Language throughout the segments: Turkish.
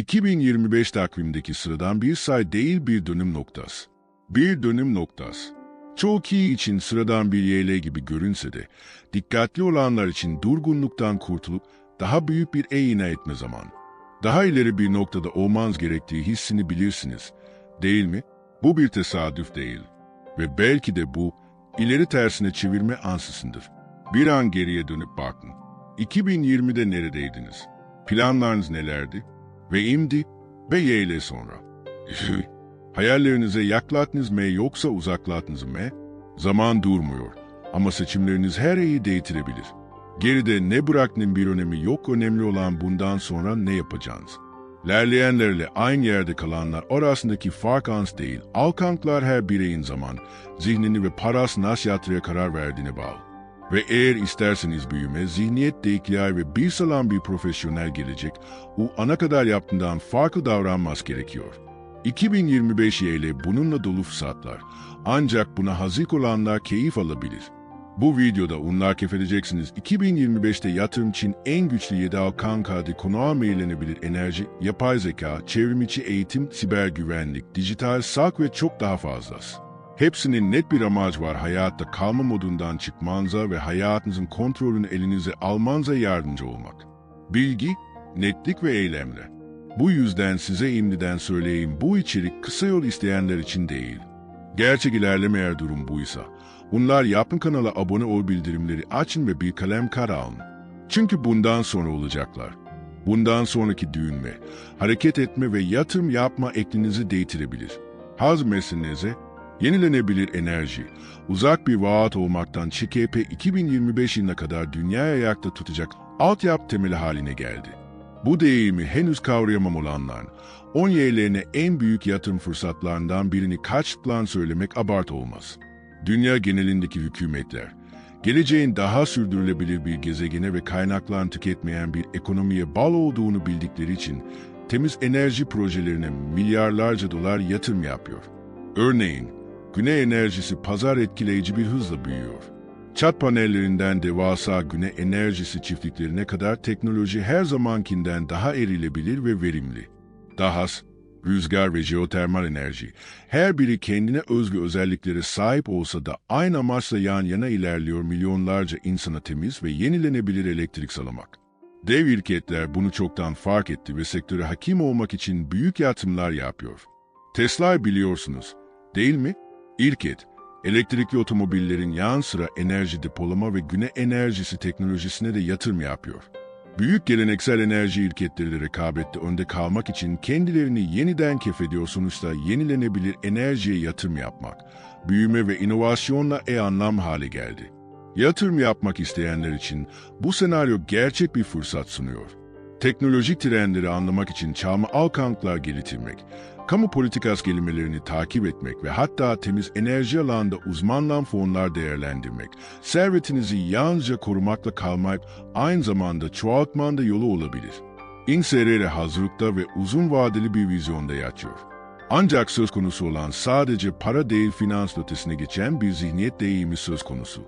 2025 takvimdeki sıradan bir say değil bir dönüm noktası. Bir dönüm noktası. Çoğu kişi için sıradan bir YL gibi görünse de, dikkatli olanlar için durgunluktan kurtulup daha büyük bir eğine etme zamanı. Daha ileri bir noktada olmanız gerektiği hissini bilirsiniz, değil mi? Bu bir tesadüf değil. Ve belki de bu, ileri tersine çevirme ansısındır. Bir an geriye dönüp bakın. 2020'de neredeydiniz? Planlarınız nelerdi? Ve imdi ve Y ile sonra. Hayallerinize yaklattınız mı yoksa uzaklattınız mı? Zaman durmuyor ama seçimleriniz her şeyi değiştirebilir. Geride ne bıraktığının bir önemi yok önemli olan bundan sonra ne yapacağınız. Lerleyenlerle aynı yerde kalanlar arasındaki fark ans değil, alkanklar her bireyin zaman, zihnini ve parası nasıl yatırıya karar verdiğine bağlı. Ve eğer isterseniz büyüme, zihniyet değikliği ve bir salam bir profesyonel gelecek, o ana kadar yaptığından farklı davranmaz gerekiyor. 2025 ile bununla dolu fırsatlar. Ancak buna hazır olanlar keyif alabilir. Bu videoda onlar kefeleyeceksiniz. 2025'te yatırım için en güçlü 7 alkan kadı konuğa meyillenebilir enerji, yapay zeka, çevrimiçi eğitim, siber güvenlik, dijital sak ve çok daha fazlası. Hepsinin net bir amacı var hayatta kalma modundan çıkmanıza ve hayatınızın kontrolünü elinize almanıza yardımcı olmak. Bilgi, netlik ve eylemle. Bu yüzden size imdiden söyleyeyim bu içerik kısa yol isteyenler için değil. Gerçek ilerleme eğer durum buysa, bunlar yapın kanala abone ol bildirimleri açın ve bir kalem kara alın. Çünkü bundan sonra olacaklar. Bundan sonraki düğünme, hareket etme ve yatırım yapma eklinizi değiştirebilir. Haz meselenize, yenilenebilir enerji, uzak bir vaat olmaktan ÇKP 2025 yılına kadar dünyaya ayakta tutacak altyapı temeli haline geldi. Bu deyimi henüz kavrayamam olanlar, 10 yerlerine en büyük yatırım fırsatlarından birini kaçtıklarını söylemek abart olmaz. Dünya genelindeki hükümetler, geleceğin daha sürdürülebilir bir gezegene ve kaynaklarını tüketmeyen bir ekonomiye bağlı olduğunu bildikleri için temiz enerji projelerine milyarlarca dolar yatırım yapıyor. Örneğin, güney enerjisi pazar etkileyici bir hızla büyüyor. Çat panellerinden devasa güne enerjisi çiftliklerine kadar teknoloji her zamankinden daha erilebilir ve verimli. Dahas, rüzgar ve jeotermal enerji, her biri kendine özgü özelliklere sahip olsa da aynı amaçla yan yana ilerliyor milyonlarca insana temiz ve yenilenebilir elektrik sağlamak. Dev şirketler bunu çoktan fark etti ve sektöre hakim olmak için büyük yatırımlar yapıyor. Tesla biliyorsunuz, değil mi? İrket, elektrikli otomobillerin yan sıra enerji depolama ve güne enerjisi teknolojisine de yatırım yapıyor. Büyük geleneksel enerji şirketleri rekabette önde kalmak için kendilerini yeniden keşfediyor sonuçta yenilenebilir enerjiye yatırım yapmak, büyüme ve inovasyonla e-anlam hale geldi. Yatırım yapmak isteyenler için bu senaryo gerçek bir fırsat sunuyor. Teknolojik trendleri anlamak için çağma alkanklar geliştirmek, kamu politikas kelimelerini takip etmek ve hatta temiz enerji alanında uzmanlan fonlar değerlendirmek, servetinizi yalnızca korumakla kalmayıp aynı zamanda çoğaltmanın da yolu olabilir. İnserere hazırlıkta ve uzun vadeli bir vizyonda yatıyor. Ancak söz konusu olan sadece para değil finans ötesine geçen bir zihniyet deyimi söz konusu.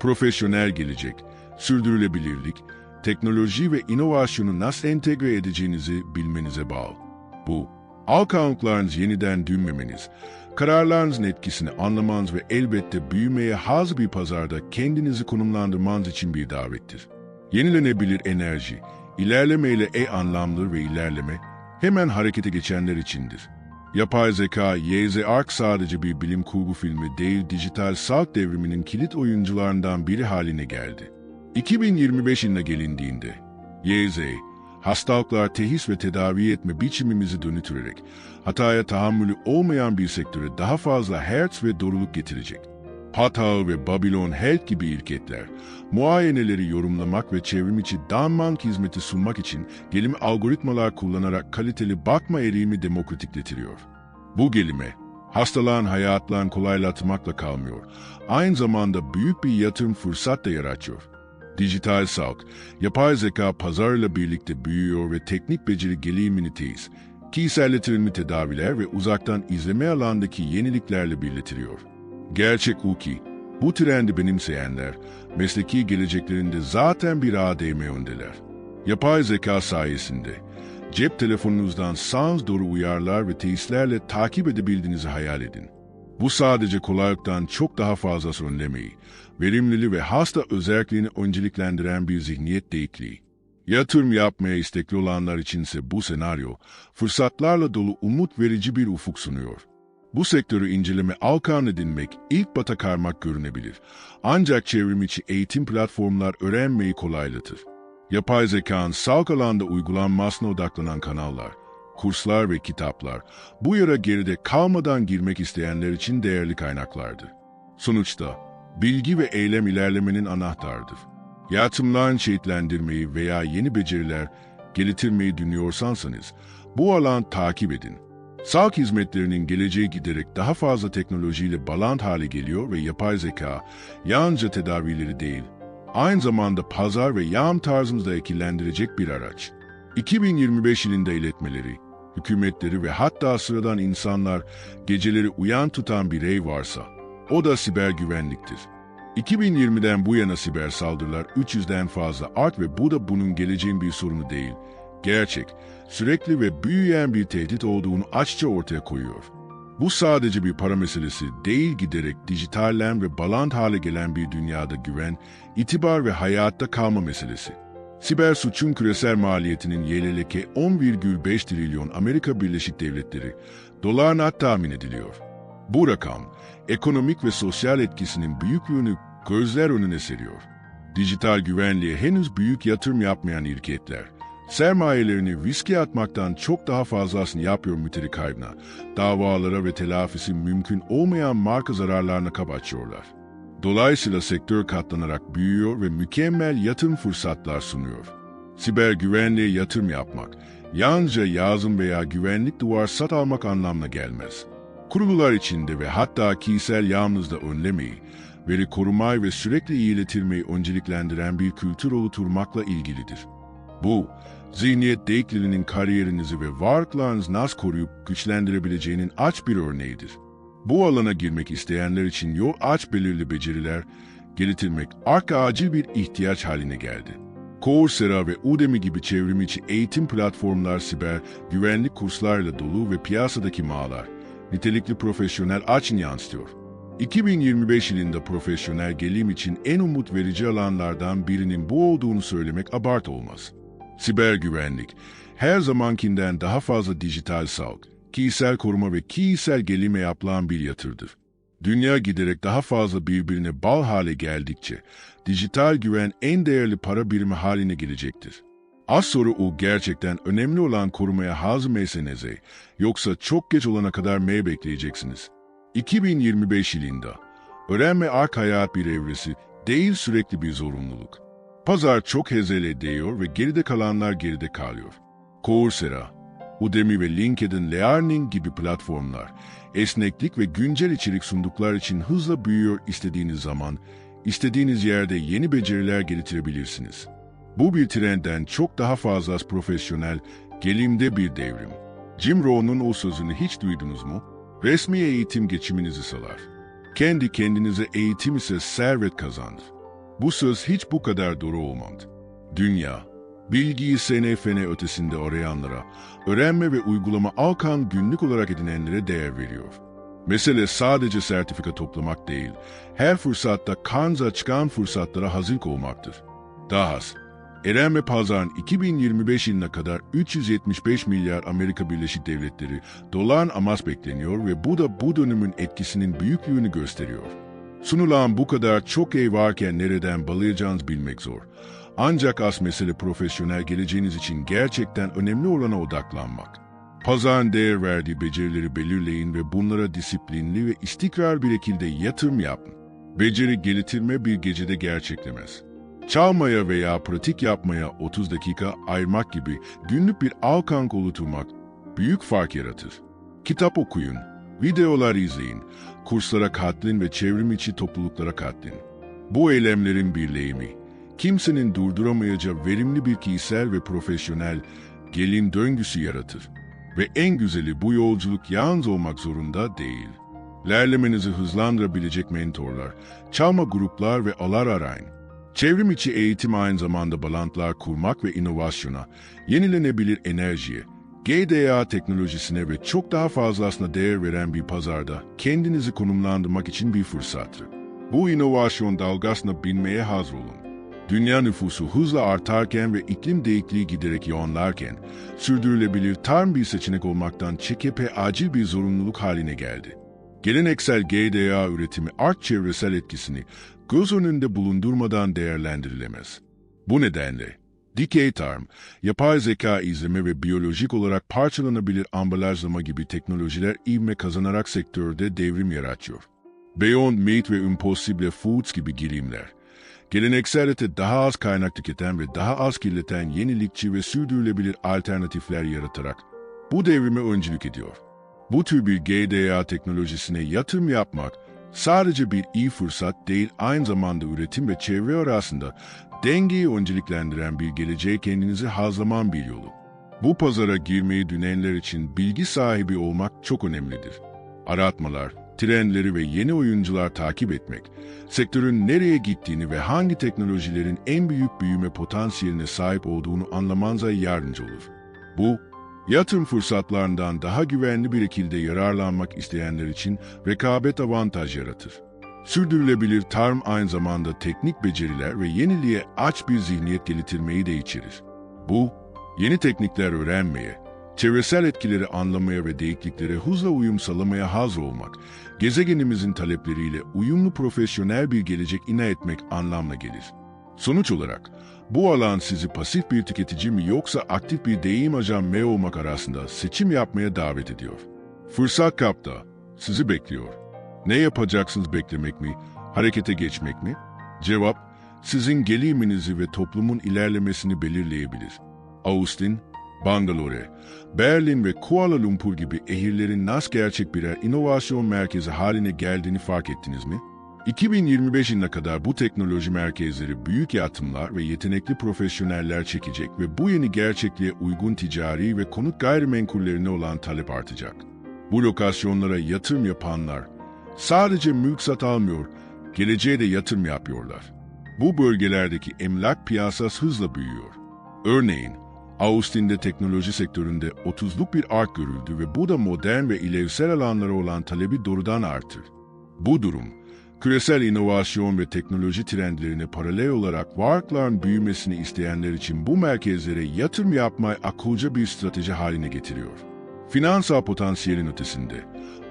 Profesyonel gelecek, sürdürülebilirlik, teknoloji ve inovasyonu nasıl entegre edeceğinizi bilmenize bağlı. Bu, alkanlıklarınız yeniden dünmemeniz, kararlarınızın etkisini anlamanız ve elbette büyümeye haz bir pazarda kendinizi konumlandırmanız için bir davettir. Yenilenebilir enerji, ilerlemeyle e-anlamlı ve ilerleme hemen harekete geçenler içindir. Yapay zeka, YZ Ark sadece bir bilim kurgu filmi değil, dijital salt devriminin kilit oyuncularından biri haline geldi. 2025 yılına gelindiğinde, YZ, hastalıklar tehis ve tedavi etme biçimimizi dönütürerek, hataya tahammülü olmayan bir sektöre daha fazla hertz ve doğruluk getirecek. Hata ve Babylon Health gibi şirketler, muayeneleri yorumlamak ve çevrimiçi danmank hizmeti sunmak için gelimi algoritmalar kullanarak kaliteli bakma eğilimi demokratikletiriyor. Bu gelime, hastalığın hayatlarını kolaylatmakla kalmıyor, aynı zamanda büyük bir yatırım fırsat da yaratıyor. Dijital sağlık, yapay zeka pazarla birlikte büyüyor ve teknik beceri gelişimini teyiz, kişiselleştirilmiş tedaviler ve uzaktan izleme alandaki yeniliklerle birleştiriyor. Gerçek o ki, bu trendi benimseyenler, mesleki geleceklerinde zaten bir ADM öndeler. Yapay zeka sayesinde, Cep telefonunuzdan sağınız doğru uyarlar ve teyitlerle takip edebildiğinizi hayal edin. Bu sadece kolaylıktan çok daha fazlası önlemeyi, verimliliği ve hasta özelliğini önceliklendiren bir zihniyet değişikliği. Yatırım yapmaya istekli olanlar içinse bu senaryo, fırsatlarla dolu umut verici bir ufuk sunuyor. Bu sektörü inceleme alkan edinmek ilk bata karmak görünebilir. Ancak çevrim içi eğitim platformlar öğrenmeyi kolaylatır. Yapay zekanın sağlık alanda uygulanmasına odaklanan kanallar, kurslar ve kitaplar bu yara geride kalmadan girmek isteyenler için değerli kaynaklardır. Sonuçta bilgi ve eylem ilerlemenin anahtarıdır. Yatımlarını şehitlendirmeyi veya yeni beceriler geliştirmeyi düşünüyorsanız bu alan takip edin. Sağlık hizmetlerinin geleceği giderek daha fazla teknolojiyle bağlantı hale geliyor ve yapay zeka yalnızca tedavileri değil, aynı zamanda pazar ve yağım tarzımızda ekillendirecek bir araç. 2025 yılında iletmeleri, hükümetleri ve hatta sıradan insanlar geceleri uyan tutan birey varsa, o da siber güvenliktir. 2020'den bu yana siber saldırılar 300'den fazla art ve bu da bunun geleceğin bir sorunu değil. Gerçek, sürekli ve büyüyen bir tehdit olduğunu açıkça ortaya koyuyor. Bu sadece bir para meselesi değil giderek dijitallen ve balant hale gelen bir dünyada güven, itibar ve hayatta kalma meselesi. Siber suçun küresel maliyetinin YLLK 10,5 trilyon Amerika Birleşik Devletleri dolarına tahmin ediliyor. Bu rakam, ekonomik ve sosyal etkisinin büyüklüğünü gözler önüne seriyor. Dijital güvenliğe henüz büyük yatırım yapmayan şirketler, sermayelerini riske atmaktan çok daha fazlasını yapıyor müterik kaybına, davalara ve telafisi mümkün olmayan marka zararlarına kapaçıyorlar. Dolayısıyla sektör katlanarak büyüyor ve mükemmel yatırım fırsatlar sunuyor. Siber güvenliğe yatırım yapmak, yalnızca yazım veya güvenlik duvar sat almak anlamına gelmez. Kurulular içinde ve hatta kişisel yalnızda önlemeyi, veri korumayı ve sürekli iyiletilmeyi önceliklendiren bir kültür oluşturmakla ilgilidir. Bu, zihniyet değişikliğinin kariyerinizi ve varlıklarınızı nasıl koruyup güçlendirebileceğinin aç bir örneğidir. Bu alana girmek isteyenler için yol aç belirli beceriler geliştirmek arka acil bir ihtiyaç haline geldi. Coursera ve Udemy gibi çevrim içi eğitim platformlar siber güvenlik kurslarla dolu ve piyasadaki mağalar, nitelikli profesyonel açın yansıtıyor. 2025 yılında profesyonel gelim için en umut verici alanlardan birinin bu olduğunu söylemek abart olmaz. Siber güvenlik, her zamankinden daha fazla dijital sağlık, kişisel koruma ve kişisel gelime yapılan bir yatırdır. Dünya giderek daha fazla birbirine bağ hale geldikçe, dijital güven en değerli para birimi haline gelecektir. Az sonra o gerçekten önemli olan korumaya mısınız yoksa çok geç olana kadar mı bekleyeceksiniz? 2025 yılında öğrenme ark hayat bir evresi değil sürekli bir zorunluluk. Pazar çok hezele değiyor ve geride kalanlar geride kalıyor. Coursera, Udemy ve LinkedIn Learning gibi platformlar esneklik ve güncel içerik sunduklar için hızla büyüyor istediğiniz zaman, istediğiniz yerde yeni beceriler geliştirebilirsiniz. Bu bir trendden çok daha fazla profesyonel, gelimde bir devrim. Jim Rohn'un o sözünü hiç duydunuz mu? Resmi eğitim geçiminizi salar. Kendi kendinize eğitim ise servet kazanır. Bu söz hiç bu kadar doğru olmadı. Dünya, bilgiyi sene ötesinde arayanlara, öğrenme ve uygulama alkan günlük olarak edinenlere değer veriyor. Mesele sadece sertifika toplamak değil, her fırsatta kanza çıkan fırsatlara hazır olmaktır. Dahası, Eren ve Pazar'ın 2025 yılına kadar 375 milyar Amerika Birleşik Devletleri doların amas bekleniyor ve bu da bu dönemin etkisinin büyüklüğünü gösteriyor. Sunulan bu kadar çok ev varken nereden balayacağınız bilmek zor. Ancak az mesele profesyonel geleceğiniz için gerçekten önemli olana odaklanmak. Pazarın değer verdiği becerileri belirleyin ve bunlara disiplinli ve istikrar bir şekilde yatırım yapın. Beceri geliştirme bir gecede gerçeklemez. Çalmaya veya pratik yapmaya 30 dakika ayırmak gibi günlük bir alkank oluşturmak büyük fark yaratır. Kitap okuyun, videolar izleyin, kurslara katılın ve çevrim içi topluluklara katılın. Bu eylemlerin birleğimi, kimsenin durduramayacağı verimli bir kişisel ve profesyonel gelin döngüsü yaratır. Ve en güzeli bu yolculuk yalnız olmak zorunda değil. Lerlemenizi hızlandırabilecek mentorlar, çalma gruplar ve alar arayın. Çevrim içi eğitim aynı zamanda bağlantılar kurmak ve inovasyona, yenilenebilir enerjiye, GDA teknolojisine ve çok daha fazlasına değer veren bir pazarda kendinizi konumlandırmak için bir fırsattır. Bu inovasyon dalgasına binmeye hazır olun. Dünya nüfusu hızla artarken ve iklim değişikliği giderek yoğunlarken, sürdürülebilir tarım bir seçenek olmaktan ÇKP acil bir zorunluluk haline geldi. Geleneksel GDA üretimi art çevresel etkisini göz önünde bulundurmadan değerlendirilemez. Bu nedenle dikey tarım, yapay zeka izleme ve biyolojik olarak parçalanabilir ambalajlama gibi teknolojiler ivme kazanarak sektörde devrim yaratıyor. Beyond Meat ve Impossible Foods gibi girimler, geleneksel ete daha az kaynak tüketen ve daha az kirleten yenilikçi ve sürdürülebilir alternatifler yaratarak bu devrime öncülük ediyor. Bu tür bir GDA teknolojisine yatırım yapmak sadece bir iyi fırsat değil, aynı zamanda üretim ve çevre arasında dengeyi önceliklendiren bir geleceğe kendinizi hazlaman bir yolu. Bu pazara girmeyi dünenler için bilgi sahibi olmak çok önemlidir. Aratmalar, trendleri ve yeni oyuncular takip etmek, sektörün nereye gittiğini ve hangi teknolojilerin en büyük büyüme potansiyeline sahip olduğunu anlamanıza yardımcı olur. Bu, yatırım fırsatlarından daha güvenli bir şekilde yararlanmak isteyenler için rekabet avantaj yaratır. Sürdürülebilir tarım aynı zamanda teknik beceriler ve yeniliğe aç bir zihniyet geliştirmeyi de içerir. Bu, yeni teknikler öğrenmeye, çevresel etkileri anlamaya ve değişikliklere hızla uyum sağlamaya hazır olmak, gezegenimizin talepleriyle uyumlu profesyonel bir gelecek ina etmek anlamına gelir. Sonuç olarak, bu alan sizi pasif bir tüketici mi yoksa aktif bir deyim ajan mı olmak arasında seçim yapmaya davet ediyor. Fırsat kapta, sizi bekliyor. Ne yapacaksınız beklemek mi, harekete geçmek mi? Cevap, sizin geliminizi ve toplumun ilerlemesini belirleyebilir. Austin, Bangalore, Berlin ve Kuala Lumpur gibi ehirlerin nasıl gerçek birer inovasyon merkezi haline geldiğini fark ettiniz mi? 2025 yılına kadar bu teknoloji merkezleri büyük yatırımlar ve yetenekli profesyoneller çekecek ve bu yeni gerçekliğe uygun ticari ve konut gayrimenkullerine olan talep artacak. Bu lokasyonlara yatırım yapanlar sadece mülk sat almıyor, geleceğe de yatırım yapıyorlar. Bu bölgelerdeki emlak piyasası hızla büyüyor. Örneğin, Austin'de teknoloji sektöründe 30'luk bir art görüldü ve bu da modern ve ilerisel alanlara olan talebi doğrudan artır. Bu durum, küresel inovasyon ve teknoloji trendlerine paralel olarak varlıkların büyümesini isteyenler için bu merkezlere yatırım yapmayı akılca bir strateji haline getiriyor. Finansal potansiyelin ötesinde,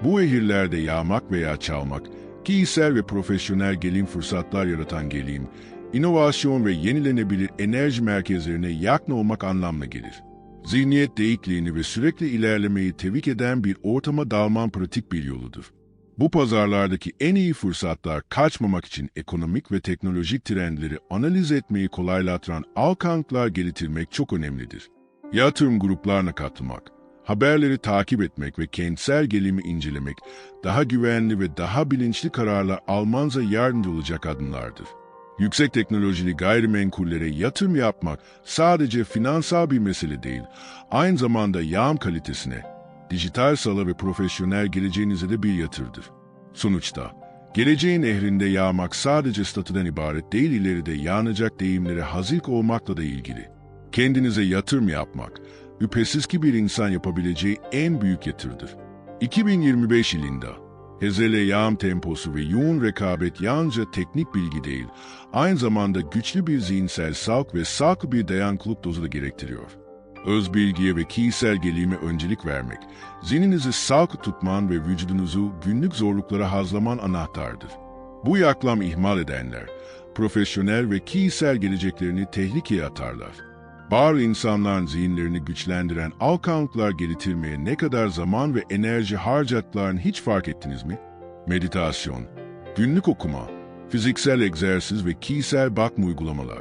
bu ehirlerde yağmak veya çalmak, kişisel ve profesyonel gelim fırsatlar yaratan gelim, inovasyon ve yenilenebilir enerji merkezlerine yakın olmak anlamına gelir. Zihniyet değişikliğini ve sürekli ilerlemeyi tevik eden bir ortama dalman pratik bir yoludur. Bu pazarlardaki en iyi fırsatlar kaçmamak için ekonomik ve teknolojik trendleri analiz etmeyi kolaylaştıran alkanklar geliştirmek çok önemlidir. Yatırım gruplarına katılmak, haberleri takip etmek ve kentsel gelimi incelemek daha güvenli ve daha bilinçli kararlar almanıza yardımcı olacak adımlardır. Yüksek teknolojili gayrimenkullere yatırım yapmak sadece finansal bir mesele değil, aynı zamanda yağım kalitesine, dijital sala ve profesyonel geleceğinize de bir yatırdır. Sonuçta, geleceğin ehrinde yağmak sadece statüden ibaret değil ileride yağınacak deyimlere hazırlık olmakla da ilgili. Kendinize yatırım yapmak, üpesiz ki bir insan yapabileceği en büyük yatırdır. 2025 yılında, Hezele yağım temposu ve yoğun rekabet yalnızca teknik bilgi değil, aynı zamanda güçlü bir zihinsel sağlık ve sağlıklı bir dayanıklılık dozu da gerektiriyor. Öz bilgiye ve kişisel gelime öncelik vermek, zihninizi sağlıklı tutman ve vücudunuzu günlük zorluklara hazlaman anahtardır. Bu yaklam ihmal edenler, profesyonel ve kişisel geleceklerini tehlikeye atarlar. Bazı insanların zihinlerini güçlendiren alkanlıklar geliştirmeye ne kadar zaman ve enerji harcatlarını hiç fark ettiniz mi? Meditasyon, günlük okuma, fiziksel egzersiz ve kişisel bakma uygulamalar,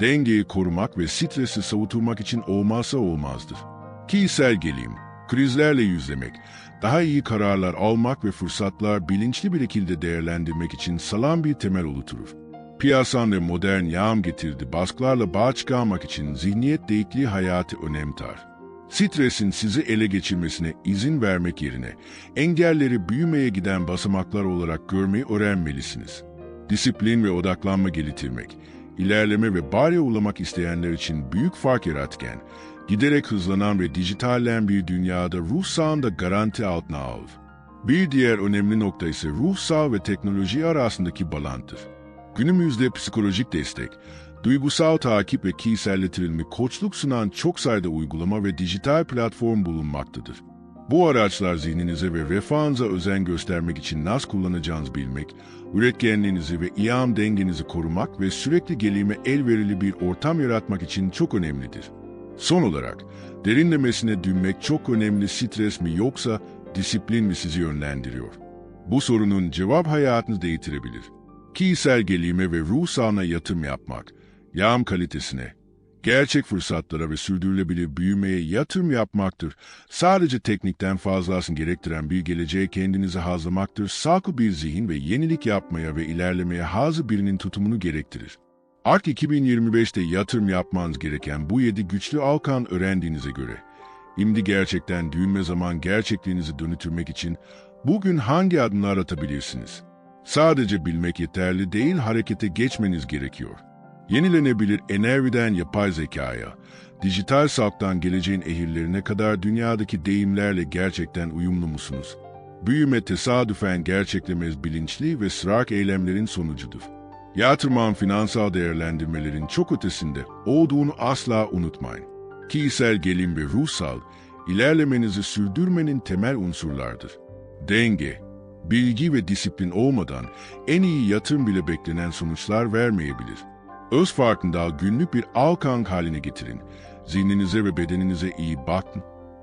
dengeyi korumak ve stresi savutulmak için olmazsa olmazdır. Kişisel gelim, krizlerle yüzlemek, daha iyi kararlar almak ve fırsatlar bilinçli bir şekilde değerlendirmek için sağlam bir temel oluşturur. Piyasan modern yağım getirdi baskılarla bağ çıkarmak için zihniyet değikliği hayatı önem tar. Stresin sizi ele geçirmesine izin vermek yerine engelleri büyümeye giden basamaklar olarak görmeyi öğrenmelisiniz. Disiplin ve odaklanma geliştirmek, ilerleme ve bariye uğramak isteyenler için büyük fark yaratken, giderek hızlanan ve dijitallen bir dünyada ruh sağında garanti altına al. Bir diğer önemli nokta ise ruh sağ ve teknoloji arasındaki bağlantı. Günümüzde psikolojik destek, duygusal takip ve kişiselleştirilmiş koçluk sunan çok sayıda uygulama ve dijital platform bulunmaktadır. Bu araçlar zihninize ve refahınıza özen göstermek için nasıl kullanacağınızı bilmek, üretkenliğinizi ve iyam dengenizi korumak ve sürekli gelime elverili bir ortam yaratmak için çok önemlidir. Son olarak, derinlemesine dünmek çok önemli stres mi yoksa disiplin mi sizi yönlendiriyor? Bu sorunun cevap hayatınızı değiştirebilir. Kişisel gelime ve ruh sağlığına yatırım yapmak, yağım kalitesine, gerçek fırsatlara ve sürdürülebilir büyümeye yatırım yapmaktır. Sadece teknikten fazlasını gerektiren bir geleceğe kendinizi hazırlamaktır. Sağlıklı bir zihin ve yenilik yapmaya ve ilerlemeye hazır birinin tutumunu gerektirir. ARK 2025'te yatırım yapmanız gereken bu yedi güçlü alkan öğrendiğinize göre, şimdi gerçekten düğünme zaman gerçekliğinizi dönütürmek için bugün hangi adımlar atabilirsiniz? Sadece bilmek yeterli değil, harekete geçmeniz gerekiyor. Yenilenebilir enerjiden yapay zekaya, dijital sağlıktan geleceğin ehillerine kadar dünyadaki deyimlerle gerçekten uyumlu musunuz? Büyüme tesadüfen gerçeklemez bilinçli ve sırak eylemlerin sonucudur. Yatırman finansal değerlendirmelerin çok ötesinde olduğunu asla unutmayın. Kişisel gelim ve ruhsal, ilerlemenizi sürdürmenin temel unsurlardır. Denge, bilgi ve disiplin olmadan en iyi yatırım bile beklenen sonuçlar vermeyebilir. Öz farkındalığı günlük bir alkan haline getirin. Zihninize ve bedeninize iyi bakın.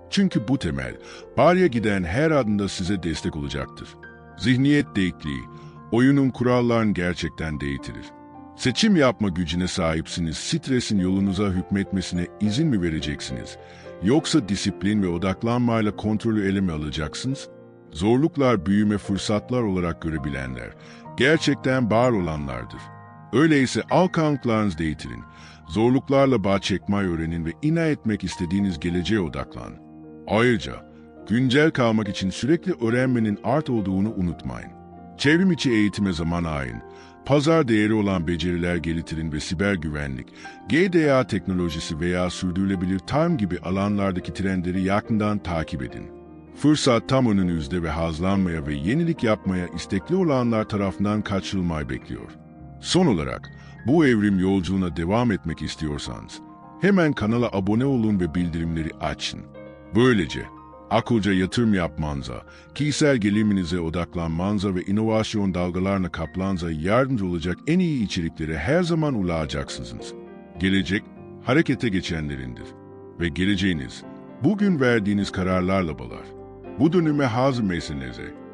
Çünkü bu temel, bariye giden her adımda size destek olacaktır. Zihniyet değikliği, oyunun kurallarını gerçekten değiştirir. Seçim yapma gücüne sahipsiniz, stresin yolunuza hükmetmesine izin mi vereceksiniz? Yoksa disiplin ve odaklanmayla kontrolü ele mi alacaksınız? Zorluklar büyüme fırsatlar olarak görebilenler, gerçekten var olanlardır. Öyleyse alkanlıklarınızı değitirin, zorluklarla bağ çekmeyi öğrenin ve ina etmek istediğiniz geleceğe odaklan. Ayrıca, güncel kalmak için sürekli öğrenmenin art olduğunu unutmayın. Çevrim içi eğitime zaman ayırın, pazar değeri olan beceriler geliştirin ve siber güvenlik, GDA teknolojisi veya sürdürülebilir tarım gibi alanlardaki trendleri yakından takip edin. Fırsat tam önünüzde ve hazlanmaya ve yenilik yapmaya istekli olanlar tarafından kaçırılmayı bekliyor. Son olarak, bu evrim yolculuğuna devam etmek istiyorsanız, hemen kanala abone olun ve bildirimleri açın. Böylece, akılca yatırım yapmanıza, kişisel geliminize odaklanmanıza ve inovasyon dalgalarına kaplanıza yardımcı olacak en iyi içerikleri her zaman ulaşacaksınız. Gelecek, harekete geçenlerindir. Ve geleceğiniz, bugün verdiğiniz kararlarla balar. Bu dönüme hazır meselenize